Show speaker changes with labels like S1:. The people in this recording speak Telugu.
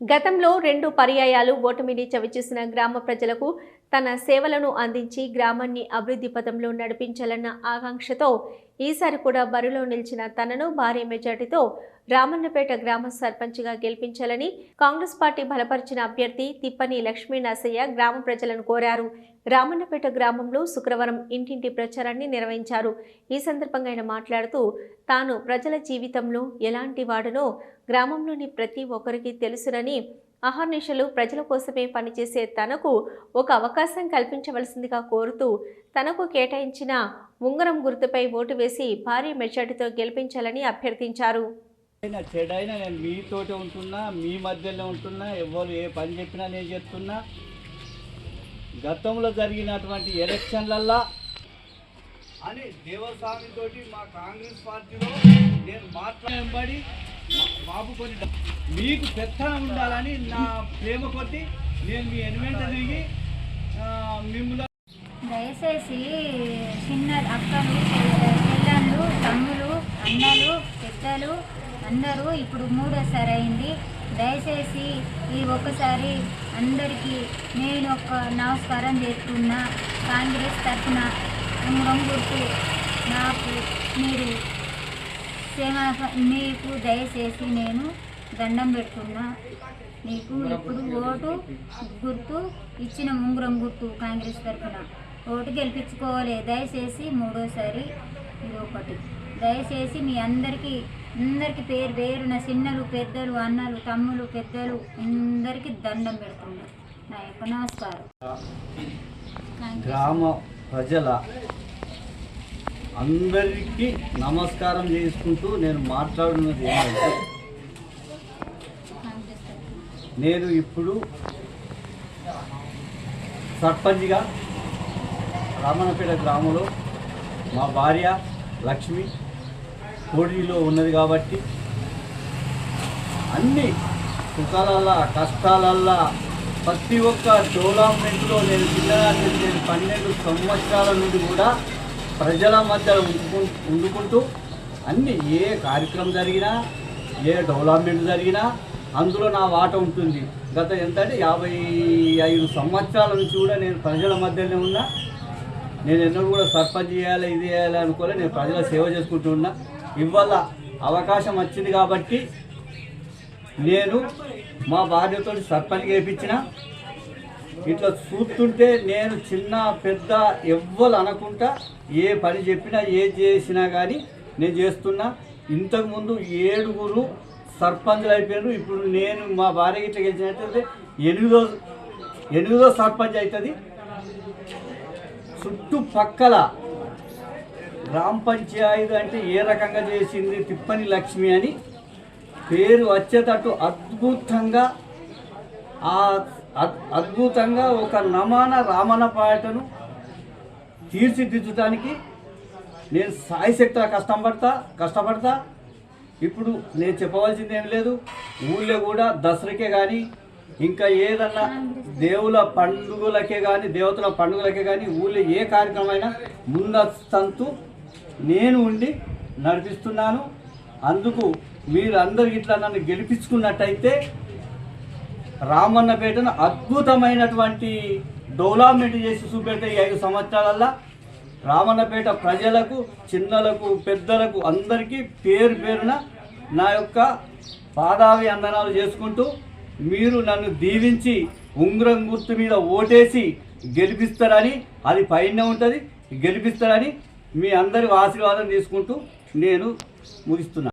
S1: గతంలో రెండు పర్యాయాలు ఓటమిని చవిచూసిన గ్రామ ప్రజలకు తన సేవలను అందించి గ్రామాన్ని అభివృద్ధి పథంలో నడిపించాలన్న ఆకాంక్షతో ఈసారి కూడా బరిలో నిలిచిన తనను భారీ మెజార్టీతో రామన్నపేట గ్రామ సర్పంచ్గా గెలిపించాలని కాంగ్రెస్ పార్టీ బలపరిచిన అభ్యర్థి తిప్పని లక్ష్మీ నరసయ్య గ్రామ ప్రజలను కోరారు. రామన్నపేట గ్రామంలో శుక్రవారం ఇంటింటి ప్రచారాన్ని నిర్వహించారు. ఈ సందర్భంగా ఆయన మాట్లాడుతూ తాను ప్రజల జీవితంలో ఎలాంటి వాడనో గ్రామంలోని ప్రతి ఒక్కరికి తెలుసునని అహర్నిశలు ప్రజల కోసమే పనిచేసే తనకు ఒక అవకాశం కల్పించవలసిందిగా కోరుతూ తనకు కేటాయించిన ఉంగరం గుర్తుపై ఓటు వేసి భారీ మెజార్టీతో గెలిపించాలని అభ్యర్థించారు.
S2: చెడైనా నేను మీతోటే ఉంటున్నా మీ మధ్యలో ఉంటున్నా ఎవరు ఏ పని చెప్పినా నేను చెప్తున్నా. గతంలో జరిగినటువంటి ఎలక్షన్లల్లా అని దేవస్వామితోటి మా కాంగ్రెస్ పార్టీలో నేను మాట్లాడబడి బాబు కొన్ని మీకు పెత్తనం ఉండాలని నా ప్రేమ కొద్ది నేను మీ ఎనిమిది తిరిగి మిమ్మల్ని
S3: దయచేసి చిన్న అక్కలు చెల్లెళ్ళు తమ్ములు అన్నలు పెద్దలు అందరూ ఇప్పుడు మూడోసారి అయింది దయచేసి ఈ ఒక్కసారి అందరికీ నేను ఒక నమస్కారం చేస్తున్నా. కాంగ్రెస్ తరఫున ఉంగరం నాకు మీరు క్షేమ మీకు దయచేసి నేను దండం పెడుతున్నా. నీకు ఇప్పుడు ఓటు గుర్తు ఇచ్చిన ఉంగరం గుర్తు కాంగ్రెస్ తరఫున. ఓటు గెలిపించుకోవాలి. దయచేసి మూడోసారి ఇది ఒకటి దయచేసి మీ అందరికీ అందరికీ పేరు పేరున చిన్నలు పెద్దలు అన్నలు తమ్ములు పెద్దలు అందరికీ దండం పెడుతున్నారు నా యొక్క నమస్కారం.
S2: గ్రామ ప్రజల అందరికీ నమస్కారం చేసుకుంటూ నేను మాట్లాడినది ఏంటంటే నేను ఇప్పుడు సర్పంచ్గా రామణపేట గ్రామంలో మా భార్య లక్ష్మి పోటీలో ఉన్నది కాబట్టి అన్ని సుఖాలల్లా కష్టాలల్లా ప్రతి ఒక్క డెవలప్మెంట్లో నేను చిన్నగా నేను పన్నెండు సంవత్సరాల నుండి కూడా ప్రజల మధ్య ఉండుకు ఉండుకుంటూ అన్ని ఏ కార్యక్రమం జరిగినా ఏ డెవలప్మెంట్ జరిగినా అందులో నా వాట ఉంటుంది. గత ఎంత అంటే యాభై ఐదు సంవత్సరాల నుంచి కూడా నేను ప్రజల మధ్యలోనే ఉన్నా. నేను ఎన్నో కూడా సర్పంచ్ చేయాలి ఇది చేయాలి అనుకోలే నేను ప్రజల సేవ చేసుకుంటూ ఉన్నా. ఇవాళ అవకాశం వచ్చింది కాబట్టి నేను మా భార్యతో సర్పంచ్ వేయించిన ఇట్లా చూస్తుంటే నేను చిన్న పెద్ద ఎవ్వరు అనకుండా ఏ పని చెప్పినా ఏ చేసినా కానీ నేను చేస్తున్నా. ఇంతకుముందు ఏడుగురు సర్పంచ్లు అయిపోయారు ఇప్పుడు నేను మా భార్య ఇట్లా గెలిచినట్లయితే ఎనిమిదో ఎనిమిదో సర్పంచ్ అవుతుంది చుట్టుపక్కల గ్రామ పంచాయతీ అంటే ఏ రకంగా చేసింది తిప్పని లక్ష్మి అని పేరు వచ్చేటట్టు అద్భుతంగా ఆ అద్భుతంగా ఒక నమాన రామన పాటను తీర్చిదిద్దడానికి నేను సాయశక్తిగా కష్టపడతా కష్టపడతా. ఇప్పుడు నేను చెప్పవలసింది ఏం లేదు. ఊళ్ళో కూడా దసరాకే కానీ ఇంకా ఏదన్నా దేవుల పండుగలకే కానీ దేవతల పండుగలకే కానీ ఊళ్ళో ఏ కార్యక్రమం అయినా ముందస్తంతు నేను ఉండి నడిపిస్తున్నాను. అందుకు మీరు అందరు ఇట్లా నన్ను గెలిపించుకున్నట్టయితే రామన్నపేటను అద్భుతమైనటువంటి డెవలప్మెంట్ చేసి చూపెడితే ఈ ఐదు సంవత్సరాలల్లో రామన్నపేట ప్రజలకు చిన్నలకు పెద్దలకు అందరికీ పేరు పేరున నా యొక్క పాదావి అందనాలు చేసుకుంటూ మీరు నన్ను దీవించి ఉంగరం గుర్తు మీద ఓటేసి గెలిపిస్తారని అది పైన ఉంటుంది. గెలిపిస్తారని మీ అందరి ఆశీర్వాదం తీసుకుంటూ నేను ముగిస్తున్నాను